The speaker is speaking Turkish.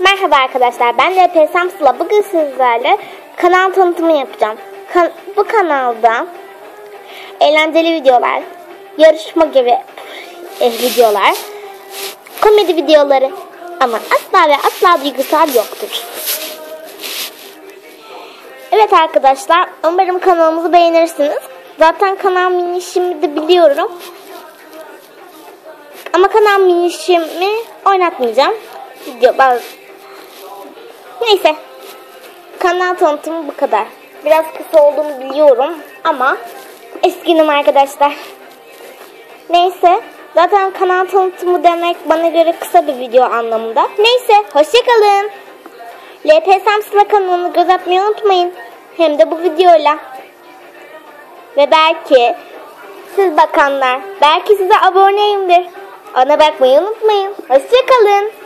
Merhaba arkadaşlar ben LP Samsula bugün sizlerle kanal tanıtımı yapacağım. Kan- bu kanalda eğlenceli videolar, yarışma gibi e, videolar, komedi videoları ama asla ve asla duygusal yoktur. Evet arkadaşlar umarım kanalımızı beğenirsiniz. Zaten kanal minişimi de biliyorum. Ama kanal minişimi oynatmayacağım. Video bazı Neyse. Kanal tanıtımı bu kadar. Biraz kısa olduğunu biliyorum ama eskinim arkadaşlar. Neyse. Zaten kanal tanıtımı demek bana göre kısa bir video anlamında. Neyse. Hoşçakalın. LP Samsla kanalını göz atmayı unutmayın. Hem de bu videoyla. Ve belki siz bakanlar, belki size aboneyimdir. Ona bakmayı unutmayın. Hoşçakalın.